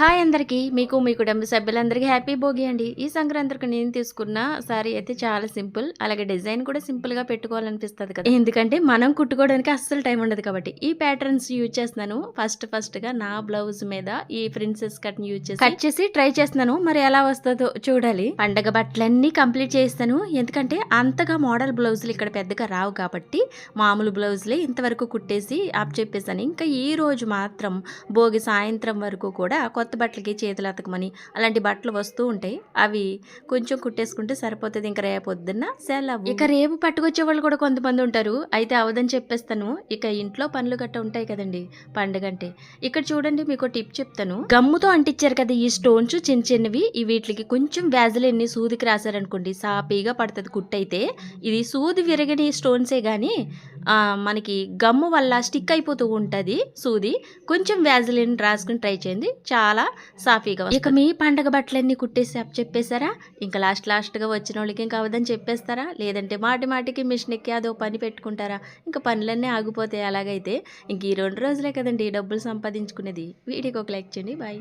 Hi అందరికీ మీకు మీ కుటుంబ సభ్యులందరికీ హ్యాపీ భోగి అండి. ఈ సంక్రాంతికి నేను తీసుకున్న సారీ అయితే చాలా సింపుల్ అలాగే డిజైన్ కూడా సింపుల్గా పెట్టుకోవాలనిపిస్తుంది కదా. ఎందుకంటే మనం కుట్టుకోవడానికి అస్సలు టైం ఉండదు కాబట్టి ఈ ప్యాటర్న్స్ యూజ్ చేస్తున్నాను. ఫస్ట్ ఫస్ట్గా నా బ్లౌజ్ మీద ఈ ప్రిన్సెస్ కట్ యూజ్ చేసి కట్ చేసి ట్రై చేస్తున్నాను. మరి ఎలా వస్తుందో చూడాలి. పండగ బట్టలన్నీ కంప్లీట్ చేస్తాను ఎందుకంటే అంతగా మోడల్ బ్లౌజులు ఇక్కడ పెద్దగా రావు కాబట్టి మామూలు బ్లౌజులే ఇంతవరకు కుట్టేసి ఆప్ చెప్పేసాను ఇంకా ఈ రోజు మాత్రం భోగి సాయంత్రం వరకు కూడా కొత్త బట్టలకి చేతులు అతకమని అలాంటి బట్టలు వస్తూ ఉంటాయి. అవి కొంచెం కుట్టేసుకుంటే సరిపోతుంది. ఇంకా రేపు పొద్దున్న సెలవు. ఇక రేపు పట్టుకొచ్చే వాళ్ళు కూడా కొంతమంది ఉంటారు. అయితే అవదని చెప్పేస్తాను. ఇక ఇంట్లో పనులు గట్ట ఉంటాయి కదండి పండుగ అంటే. ఇక్కడ చూడండి మీకు టిప్ చెప్తాను. గమ్ముతో అంటించారు కదా ఈ స్టోన్స్ చిన్న చిన్నవి. ఈ వీటికి కొంచెం వ్యాజులెన్ని సూదికి రాశారనుకోండి సాపీగా పడుతుంది కుట్టయితే ఇది సూది విరగని స్టోన్సే కానీ మనకి గమ్ము వల్ల స్టిక్ అయిపోతూ ఉంటుంది. సూది కొంచెం వ్యాజిలిన్ రాసుకుని ట్రై చేయండి. చాలా సాఫీగా ఇక మీ పండగ బట్టలన్నీ కుట్టేసి అప్ చెప్పేశారా? ఇంకా లాస్ట్ లాస్ట్గా వచ్చిన వాళ్ళకి ఇంకా అవదని చెప్పేస్తారా? లేదంటే మాటి మాటికి మిషన్ ఎక్కి అదో పని పెట్టుకుంటారా? ఇంకా పనులన్నీ ఆగిపోతాయి అలాగైతే. ఇంక ఈ రెండు రోజులే కదండి డబ్బులు సంపాదించుకునేది. వీడియోకి ఒక లైక్ చేయండి. బాయ్.